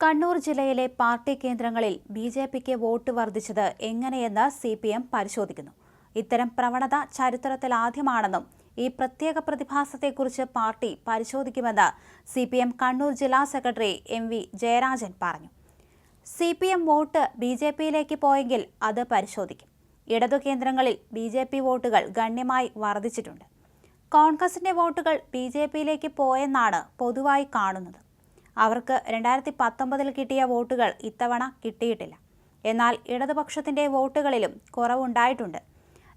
കണ്ണൂർ ജില്ലയിലെ പാർട്ടി കേന്ദ്രങ്ങളിൽ B J പിക്ക് vote വർദ്ധിച്ചത് എങ്ങനെയെന്ന് സി പി എം പരിശോധിക്കുന്നു. ഇത്തരം പ്രവണത ചരിത്രത്തിൽ ആദ്യമാണെന്നും ഈ പ്രത്യേക പ്രതിഭാസത്തെക്കുറിച്ച് പാർട്ടി പരിശോധിക്കുമെന്ന് സി പി എം കണ്ണൂർ ജില്ലാ സെക്രട്ടറി എം വി ജയരാജൻ പറഞ്ഞു. C P M vote B J പിയിലേക്ക് പോയെങ്കിൽ അത് പരിശോധിക്കും. ഇടതു കേന്ദ്രങ്ങളിൽ ബി ജെ പി വോട്ടുകൾ ഗണ്യമായി വർദ്ധിച്ചിട്ടുണ്ട്. കോൺഗ്രസിന്റെ വോട്ടുകൾ ബി ജെ പിയിലേക്ക് പോയെന്നാണ് പൊതുവായി കാണുന്നത്. അവർക്ക് രണ്ടായിരത്തി പത്തൊമ്പതിൽ കിട്ടിയ വോട്ടുകൾ ഇത്തവണ കിട്ടിയിട്ടില്ല. എന്നാൽ ഇടതുപക്ഷത്തിന്റെ വോട്ടുകളിലും കുറവുണ്ടായിട്ടുണ്ട്.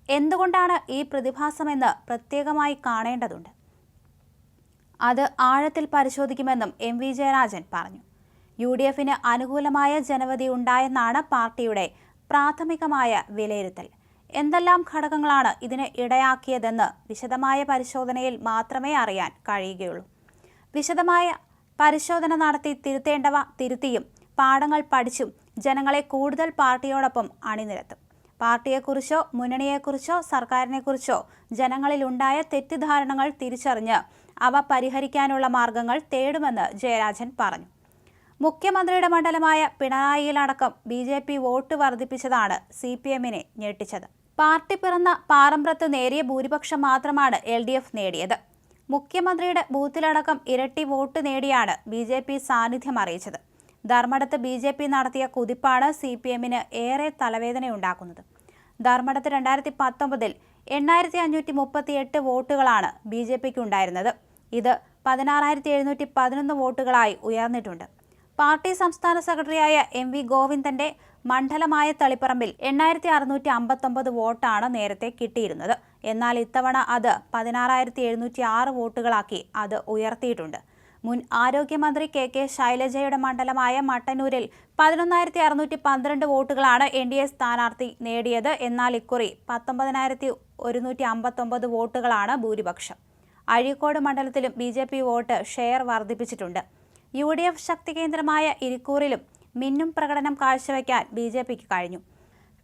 എന്തുകൊണ്ടാണ് ഈ പ്രതിഭാസമെന്ന് പ്രത്യേകമായി കാണേണ്ടതുണ്ട്? അത് ആഴത്തിൽ പരിശോധിക്കുമെന്നും എം വി ജയരാജൻ പറഞ്ഞു. യു ഡി എഫിന് അനുകൂലമായ ജനവധി ഉണ്ടായെന്നാണ് പാർട്ടിയുടെ പ്രാഥമികമായ വിലയിരുത്തൽ. എന്തെല്ലാം ഘടകങ്ങളാണ് ഇതിന് ഇടയാക്കിയതെന്ന് വിശദമായ പരിശോധനയിൽ മാത്രമേ അറിയാൻ കഴിയുകയുള്ളൂ. വിശദമായ പരിശോധന നടത്തി തിരുത്തേണ്ടവ തിരുത്തിയും പാഠങ്ങൾ പഠിച്ചും ജനങ്ങളെ കൂടുതൽ പാർട്ടിയോടൊപ്പം അണിനിരത്തും. പാർട്ടിയെക്കുറിച്ചോ മുന്നണിയെക്കുറിച്ചോ സർക്കാരിനെക്കുറിച്ചോ ജനങ്ങളിലുണ്ടായ തെറ്റിദ്ധാരണകൾ തിരിച്ചറിഞ്ഞ് അവ പരിഹരിക്കാനുള്ള മാർഗങ്ങൾ തേടുമെന്ന് ജയരാജൻ പറഞ്ഞു. മുഖ്യമന്ത്രിയുടെ മണ്ഡലമായ പിണറായിയിലടക്കം ബി ജെ പി വോട്ട് വർദ്ധിപ്പിച്ചതാണ് സി പി എമ്മിനെ ഞെട്ടിച്ചത്. പാർട്ടി പിറന്ന പാറമ്പ്രത്ത് നേരിയ ഭൂരിപക്ഷം മാത്രമാണ് എൽ ഡി എഫ് നേടിയത്. മുഖ്യമന്ത്രിയുടെ ബൂത്തിലടക്കം ഇരട്ടി വോട്ട് നേടിയാണ് ബി ജെ പി സാന്നിധ്യം അറിയിച്ചത്. ധർമ്മടത്ത് ബി ജെ പി നടത്തിയ കുതിപ്പാണ് സി പി എമ്മിന് ഏറെ തലവേദനയുണ്ടാക്കുന്നത്. ധർമ്മടത്ത് രണ്ടായിരത്തി പത്തൊമ്പതിൽ എണ്ണായിരത്തി അഞ്ഞൂറ്റി മുപ്പത്തി എട്ട് വോട്ടുകളാണ് ബി ജെ പിക്ക് ഉണ്ടായിരുന്നത് ഇത് പതിനാറായിരത്തി എഴുന്നൂറ്റി പതിനൊന്ന് വോട്ടുകളായി ഉയർന്നിട്ടുണ്ട്. പാർട്ടി സംസ്ഥാന സെക്രട്ടറിയായ എം വി ഗോവിന്ദന്റെ മണ്ഡലമായ തളിപ്പറമ്പിൽ എണ്ണായിരത്തി അറുന്നൂറ്റി അമ്പത്തൊമ്പത് വോട്ടാണ് നേരത്തെ കിട്ടിയിരുന്നത്. എന്നാൽ ഇത്തവണ അത് പതിനാറായിരത്തി എഴുന്നൂറ്റി ആറ് വോട്ടുകളാക്കി അത് ഉയർത്തിയിട്ടുണ്ട്. മുൻ ആരോഗ്യമന്ത്രി കെ കെ ശൈലജയുടെ മണ്ഡലമായ മട്ടന്നൂരിൽ പതിനൊന്നായിരത്തി അറുന്നൂറ്റി പന്ത്രണ്ട് വോട്ടുകളാണ് എൻ ഡി എ സ്ഥാനാർത്ഥി നേടിയത്. എന്നാൽ ഇക്കുറി പത്തൊമ്പതിനായിരത്തി ഒരുന്നൂറ്റി അമ്പത്തൊമ്പത് വോട്ടുകളാണ് ഭൂരിപക്ഷം. അഴീക്കോട് മണ്ഡലത്തിലും B J P vote share വർദ്ധിപ്പിച്ചിട്ടുണ്ട്. യു ഡി എഫ് ശക്തി കേന്ദ്രമായ ഇരിക്കൂറിലും മിന്നും പ്രകടനം കാഴ്ചവെക്കാൻ ബി ജെ പിക്ക് കഴിഞ്ഞു.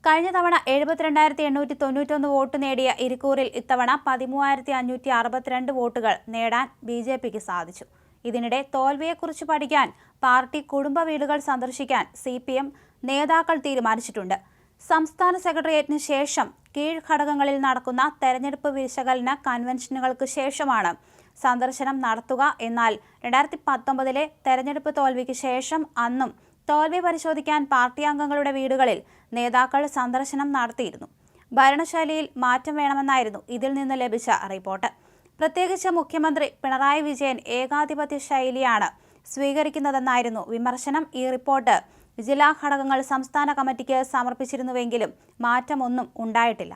കഴിഞ്ഞ തവണ എഴുപത്തിരണ്ടായിരത്തി എണ്ണൂറ്റി തൊണ്ണൂറ്റൊന്ന് വോട്ട് നേടിയ ഇരിക്കൂറിൽ ഇത്തവണ പതിമൂവായിരത്തി അഞ്ഞൂറ്റി അറുപത്തിരണ്ട് വോട്ടുകൾ നേടാൻ ബി ജെ പിക്ക് സാധിച്ചു. ഇതിനിടെ തോൽവിയെക്കുറിച്ച് പഠിക്കാൻ പാർട്ടി കുടുംബ വീടുകൾ സന്ദർശിക്കാൻ സി പി എം നേതാക്കൾ തീരുമാനിച്ചിട്ടുണ്ട്. സംസ്ഥാന സെക്രട്ടേറിയറ്റിന് ശേഷം കീഴ്ഘടകങ്ങളിൽ നടക്കുന്ന തെരഞ്ഞെടുപ്പ് വിശകലന കൺവെൻഷനുകൾക്ക് ശേഷമാണ് സന്ദർശനം നടത്തുക. എന്നാൽ രണ്ടായിരത്തി പത്തൊമ്പതിലെ തെരഞ്ഞെടുപ്പ് തോൽവിക്ക് ശേഷം അന്നും തോൽവി പരിശോധിക്കാൻ പാർട്ടി അംഗങ്ങളുടെ വീടുകളിൽ നേതാക്കൾ സന്ദർശനം നടത്തിയിരുന്നു. ഭരണശൈലിയിൽ മാറ്റം വേണമെന്നായിരുന്നു ഇതിൽ നിന്ന് ലഭിച്ച റിപ്പോർട്ട്. പ്രത്യേകിച്ച് മുഖ്യമന്ത്രി പിണറായി വിജയൻ ഏകാധിപത്യ ശൈലിയാണ് സ്വീകരിക്കുന്നതെന്നായിരുന്നു വിമർശനം. ഈ റിപ്പോർട്ട് ജില്ലാ ഘടകങ്ങൾ സംസ്ഥാന കമ്മിറ്റിക്ക് സമർപ്പിച്ചിരുന്നുവെങ്കിലും മാറ്റമൊന്നും ഉണ്ടായിട്ടില്ല.